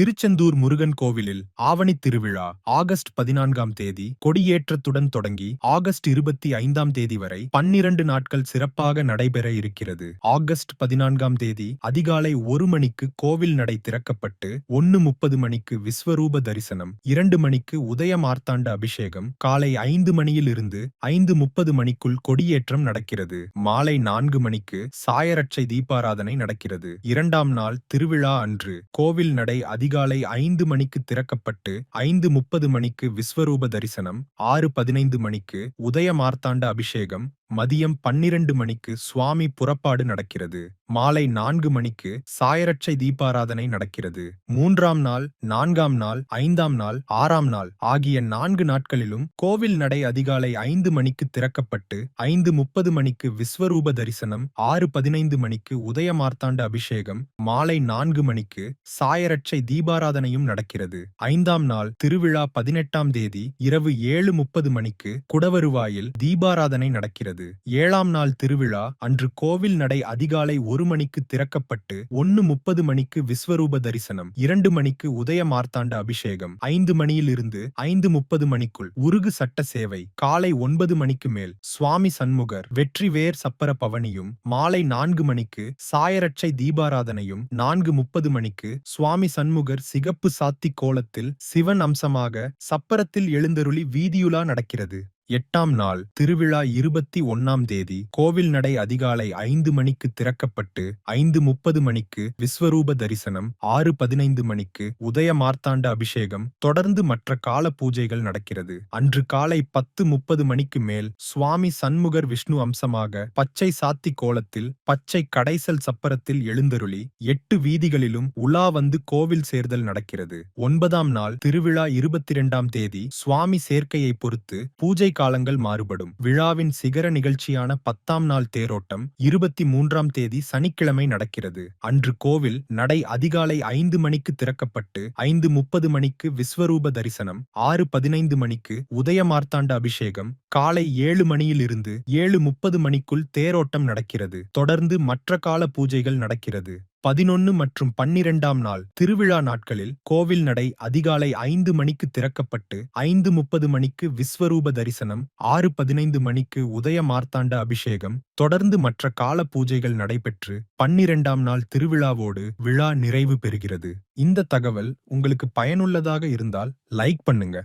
திருச்செந்தூர் முருகன் கோவிலில் ஆவணி திருவிழா ஆகஸ்ட் பதினான்காம் தேதி கொடியேற்றத்துடன் தொடங்கி ஆகஸ்ட் இருபத்தி ஐந்தாம் தேதி வரை பன்னிரண்டு நாட்கள் சிறப்பாக நடைபெற இருக்கிறது. ஆகஸ்ட் பதினான்காம் தேதி அதிகாலை ஒரு மணிக்கு கோவில் நடை திறக்கப்பட்டு ஒன்னு முப்பது மணிக்கு விஸ்வரூப தரிசனம் இரண்டு மணிக்கு உதய மார்த்தாண்ட அபிஷேகம் காலை ஐந்து மணியில் இருந்து ஐந்து முப்பது மணிக்குள் கொடியேற்றம் நடக்கிறது. மாலை நான்கு மணிக்கு சாயரட்சை தீபாராதனை நடக்கிறது. இரண்டாம் நாள் திருவிழா அன்று கோவில் நடை அதிக அதிகாலை ஐந்து மணிக்கு திறக்கப்பட்டு ஐந்து முப்பது மணிக்கு விஸ்வரூப தரிசனம் ஆறு பதினைந்து மணிக்கு உதய மார்த்தாண்ட அபிஷேகம் மதியம் பன்னிரண்டு மணிக்கு சுவாமி புறப்பாடு நடக்கிறது. மாலை நான்கு மணிக்கு சாயரட்சை தீபாராதனை நடக்கிறது. மூன்றாம் நாள் நான்காம் நாள் ஐந்தாம் நாள் ஆறாம் நாள் ஆகிய நான்கு நாட்களிலும் கோவில் நடை அதிகாலை ஐந்து மணிக்கு திறக்கப்பட்டு ஐந்து முப்பது மணிக்கு விஸ்வரூப தரிசனம் ஆறு பதினைந்து மணிக்கு உதய மார்த்தாண்ட அபிஷேகம் மாலை நான்கு மணிக்கு சாயரட்சை தீபாராதனையும் நடக்கிறது. ஐந்தாம் நாள் திருவிழா பதினெட்டாம் தேதி இரவு ஏழு முப்பது மணிக்கு குடவருவாயில் தீபாராதனை நடக்கிறது. ஏழாம் நாள் திருவிழா அன்று கோவில் நடை அதிகாலை ஒரு மணிக்கு திறக்கப்பட்டு ஒன்னு முப்பது மணிக்கு விஸ்வரூப தரிசனம் இரண்டு மணிக்கு உதய மார்த்தாண்ட அபிஷேகம் ஐந்து மணியிலிருந்து ஐந்து முப்பது மணிக்குள் உருகு சட்ட சேவை காலை ஒன்பது மணிக்கு மேல் சுவாமி சண்முகர் வெற்றிவேர் சப்பர பவனியும் மாலை நான்கு மணிக்கு சாயரட்சை தீபாராதனையும் நான்கு முப்பது மணிக்கு சுவாமி சண்முகர் சிகப்பு சாத்தி கோலத்தில் சிவன் அம்சமாக சப்பரத்தில் எழுந்தருளி வீதியுலா நடக்கிறது. எட்டாம் நாள் திருவிழா இருபத்தி ஒன்னாம் தேதி கோவில் நடை அதிகாலை ஐந்து மணிக்கு திறக்கப்பட்டு ஐந்து முப்பது மணிக்கு விஸ்வரூப தரிசனம் ஆறு பதினைந்து மணிக்கு உதய மார்த்தாண்ட அபிஷேகம் தொடர்ந்து மற்ற கால பூஜைகள் நடக்கிறது. அன்று காலை பத்து முப்பது மணிக்கு மேல் சுவாமி சண்முகர் விஷ்ணு அம்சமாக பச்சை சாத்தி கோலத்தில் பச்சை கடைசல் சப்பரத்தில் எழுந்தருளி எட்டு வீதிகளிலும் உலா வந்து கோவில் சேர்தல் நடக்கிறது. ஒன்பதாம் நாள் திருவிழா இருபத்தி இரண்டாம் தேதி சுவாமி சேர்க்கையை பொறுத்து பூஜை காலங்கள் மாறுபடும். விழாவின் சிகர நிகழ்ச்சியான பத்தாம் நாள் தேரோட்டம் இருபத்தி மூன்றாம் தேதி சனிக்கிழமை நடக்கிறது. அன்று கோவில் நடை அதிகாலை ஐந்து மணிக்கு திறக்கப்பட்டு ஐந்து முப்பது மணிக்கு விஸ்வரூப தரிசனம் ஆறு பதினைந்து மணிக்கு உதய மார்த்தாண்ட அபிஷேகம் காலை ஏழு மணியிலிருந்து ஏழு முப்பது மணிக்குள் தேரோட்டம் நடக்கிறது. தொடர்ந்து மற்ற கால பூஜைகள் நடக்கிறது. பதினொன்னு மற்றும் பன்னிரெண்டாம் நாள் திருவிழா நாட்களில் கோவில் நடை அதிகாலை ஐந்து மணிக்கு திறக்கப்பட்டு ஐந்து முப்பது மணிக்கு விஸ்வரூப தரிசனம் ஆறு பதினைந்து மணிக்கு உதய மார்த்தாண்ட அபிஷேகம் தொடர்ந்து மற்ற கால பூஜைகள் நடைபெற்று பன்னிரெண்டாம் நாள் திருவிழாவோடு விழா நிறைவு பெறுகிறது. இந்த தகவல் உங்களுக்கு பயனுள்ளதாக இருந்தால் லைக் பண்ணுங்க.